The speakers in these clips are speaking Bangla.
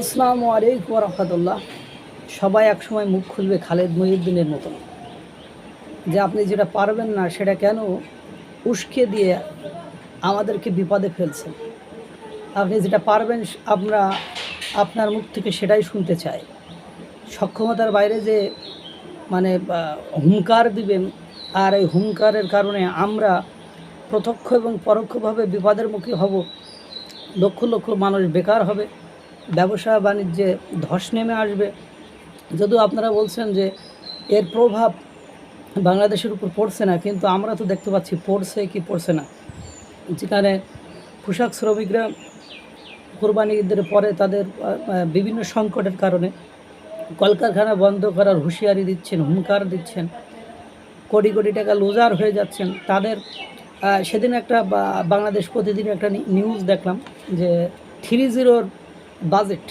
আসসালামু আলাইকুম রহমতুল্লাহ। সবাই একসময় মুখ খুলবে খালেদ মহিউদ্দিনের মতন। যে আপনি যেটা পারবেন না, সেটা কেন উস্কে দিয়ে আমাদেরকে বিপদে ফেলছেন আপনি যেটা পারবেন, আমরা আপনার মুখ থেকে সেটাই শুনতে চাই। সক্ষমতার বাইরে যে মানে হুঙ্কার দিবেন, আর এই হুঙ্কারের কারণে আমরা প্রত্যক্ষ এবং পরোক্ষভাবে বিপদের মুখী হব, লক্ষ লক্ষ মানুষ বেকার হবে। ব্যবসা বাণিজ্যে ধস নেমে আসবে। যদিও আপনারা বলছেন যে এর প্রভাব বাংলাদেশের উপর পড়ছে না, কিন্তু আমরা তো দেখতে পাচ্ছি পড়ছে কি পড়ছে না। যেখানে পোশাক শ্রমিকরা কোরবানি ঈদের পরে তাদের বিভিন্ন সংকটের কারণে কলকারখানা বন্ধ করার হুঁশিয়ারি দিচ্ছেন, হুঙ্কার দিচ্ছেন, কোটি কোটি টাকা লোজার হয়ে যাচ্ছেন। তাদের সেদিন একটা বাংলাদেশ প্রতিদিন একটা নিউজ দেখলাম যে থ্রি জিরোর বাজেট।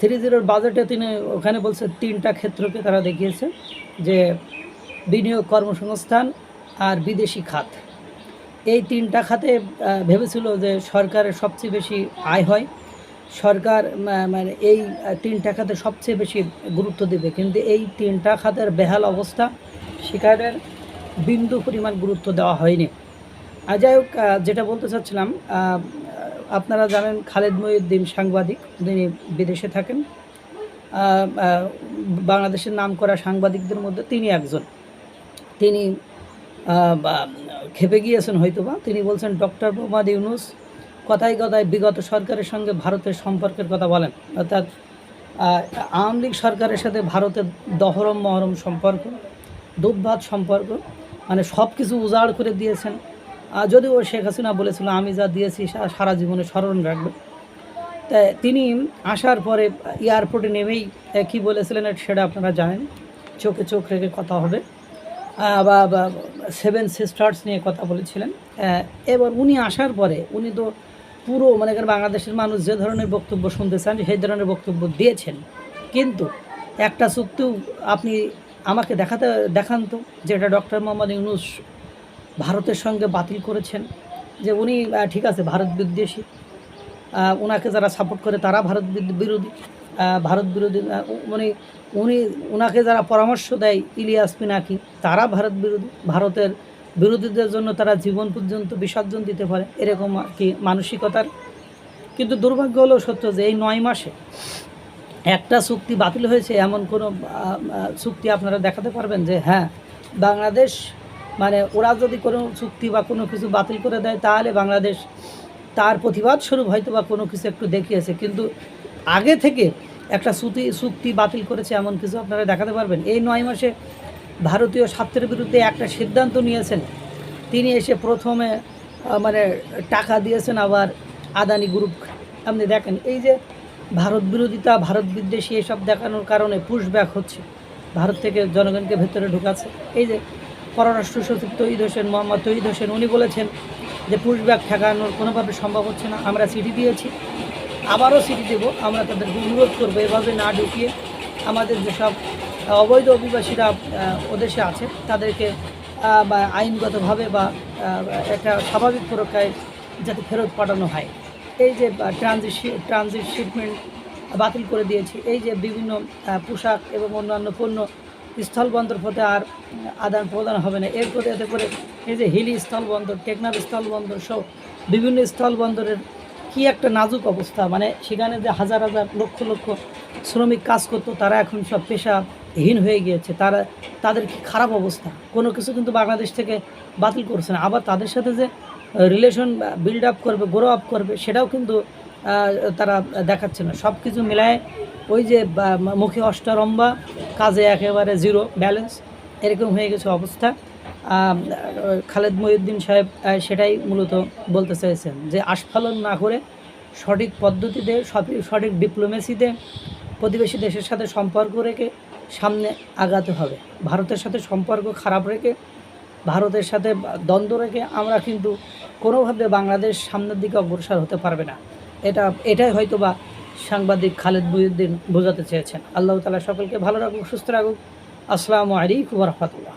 থ্রি জিরোর বাজেটে তিনি ওখানে বলছে তিনটা ক্ষেত্রকে তারা দেখিয়েছে, যে বিনিয়োগ কর্মসংস্থান আর বিদেশি খাত। এই তিনটা খাতে ভেবেছিল যে সরকারের সবচেয়ে বেশি আয় হয়। সরকার মানে এই তিনটা খাতে সবচেয়ে বেশি গুরুত্ব দেবে। কিন্তু এই তিনটা খাতের বেহাল অবস্থা সেখানের বিন্দু পরিমাণ গুরুত্ব দেওয়া হয়নি। যাই হোক যেটা বলতে চাচ্ছিলাম আপনারা জানেন খালেদ মহিউদ্দিন সাংবাদিক, তিনি বিদেশে থাকেন। বাংলাদেশের নাম করা সাংবাদিকদের মধ্যে তিনি একজন। তিনি খেপে গিয়েছেন হয়তোবা। তিনি বলছেন, ডক্টর মোহাম্মদ ইউনুস কথায় কথায় বিগত সরকারের সঙ্গে ভারতের সম্পর্কের কথা বলেন। অর্থাৎ আওয়ামী লীগ সরকারের সাথে ভারতের দহরম মহরম সম্পর্ক দুধ ভাত সম্পর্ক মানে সব কিছু উজাড় করে দিয়েছেন। যদিও শেখ হাসিনা বলেছিল, আমি যা দিয়েছি সারা জীবনে স্মরণ রাখবে। তাই তিনি আসার পরে এয়ারপোর্টে নেমেই কি বলেছিলেন সেটা আপনারা জানেন, চোখে চোখ রেখে কথা হবে। বা সেভেন সিস্টার্স নিয়ে কথা বলেছিলেন। এবার উনি আসার পরে উনি তো পুরো মানে এখানে বাংলাদেশের মানুষ যে ধরনের বক্তব্য শুনতে চান, সেই ধরনের বক্তব্য দিয়েছেন। কিন্তু একটা চুক্তিও আপনি আমাকে দেখাতে, দেখান তো, যেটা ডক্টর মোহাম্মদ ইউনুস ভারতের সঙ্গে বাতিল করেছেন যে উনি ঠিক আছে, ভারত বিদ্বেষী। ওনাকে যারা সাপোর্ট করে তারা ভারত বিরোধী। ভারত বিরোধী মানে উনি ওনাকে যারা পরামর্শ দেয় ইলিয়াস পিনাকি তারা ভারত বিরোধী, ভারতের বিরোধীদের জন্য তারা জীবন পর্যন্ত বিসর্জন দিতে পারে, এরকম আর কি মানসিকতার। কিন্তু দুর্ভাগ্য হলেও সত্য যে এই নয় মাসে একটা চুক্তি বাতিল হয়েছে, এমন কোনো চুক্তি আপনারা দেখাতে পারবেন যে হ্যাঁ বাংলাদেশ মানে ওরা যদি কোনো চুক্তি বা কোনো কিছু বাতিল করে দেয়, তাহলে বাংলাদেশ তার প্রতিবাদ স্বরূপ হয়তো বা কোনো কিছু একটু দেখিয়েছে। কিন্তু আগে থেকে একটা চুক্তি চুক্তি বাতিল করেছে এমন কিছু আপনারা দেখাতে পারবেন। এই নয় মাসে ভারতীয় স্বার্থের বিরুদ্ধে একটা সিদ্ধান্ত নিয়েছেন। তিনি এসে প্রথমে মানে টাকা দিয়েছেন আবার আদানি গ্রুপ। আপনি দেখেন, এই যে ভারত বিরোধিতা, ভারত বিদ্বেষী এসব দেখানোর কারণে পুশব্যাক হচ্ছে। ভারত থেকে জনগণকে ভেতরে ঢুকাচ্ছে। এই যে পররাষ্ট্র সচিব তৈদ হোসেন মোহাম্মদ তৈদ হোসেন, উনি বলেছেন যে পুশব্যাক ঠেকানোর কোনোভাবে সম্ভব হচ্ছে না। আমরা চিঠি দিয়েছি, আবারও চিঠি দেবো। আমরা তাদেরকে অনুরোধ করব, এভাবে না ঢুকিয়ে আমাদের যেসব অবৈধ অভিবাসীরা ওদেশে আছে, তাদেরকে বা আইনগতভাবে বা একটা স্বাভাবিক প্রক্রিয়ায় যাতে ফেরত পাঠানো হয়। এই যে ট্রানজিট ট্রানজিট শিপমেন্ট বাতিল করে দিয়েছি, এই যে বিভিন্ন পোশাক এবং অন্যান্য পণ্য স্থলবন্দর পথে আর আদান প্রদান হবে না। এর করে এতে করে এই যে হিলি স্থলবন্দর, টেকনাফ স্থলবন্দর সহ বিভিন্ন স্থলবন্দরের কি একটা নাজুক অবস্থা। মানে সেখানে যে হাজার হাজার লক্ষ লক্ষ শ্রমিক কাজ করতো, তারা এখন সব পেশাহীন হয়ে গিয়েছে। তারা, তাদের কি খারাপ অবস্থা? কোনো কিছু কিন্তু বাংলাদেশ থেকে বাতিল করছে না। আবার তাদের সাথে যে রিলেশন বিল্ড আপ করবে গ্রো আপ করবে, সেটাও কিন্তু তারা দেখাচ্ছে না। সব কিছু মিলায় ওই যে মুখে অষ্টারম্বা কাজে একেবারে জিরো ব্যালেন্স, এরকম হয়ে গেছে অবস্থা। খালেদ মহিউদ্দিন সাহেব সেটাই মূলত বলতে চাইছেন যে আস্ফালন না করে সঠিক পদ্ধতিতে সঠিক সঠিক ডিপ্লোমেসিতে প্রতিবেশী দেশের সাথে সম্পর্ক রেখে সামনে আগাতে হবে। ভারতের সাথে সম্পর্ক খারাপ রেখে, ভারতের সাথে দ্বন্দ্ব রেখে আমরা কিন্তু কোনোভাবে বাংলাদেশ সামনের দিকে অগ্রসর হতে পারবে না। এটা, এটাই হয়তো বা সাংবাদিক খালেদ বুদ্দিন বোঝাতে চেয়েছেন। আল্লাহ তালা সকলকে ভালো রাখুক, সুস্থ রাখুক। আসসালামু আলাইকুম রহমতুল্লাহ।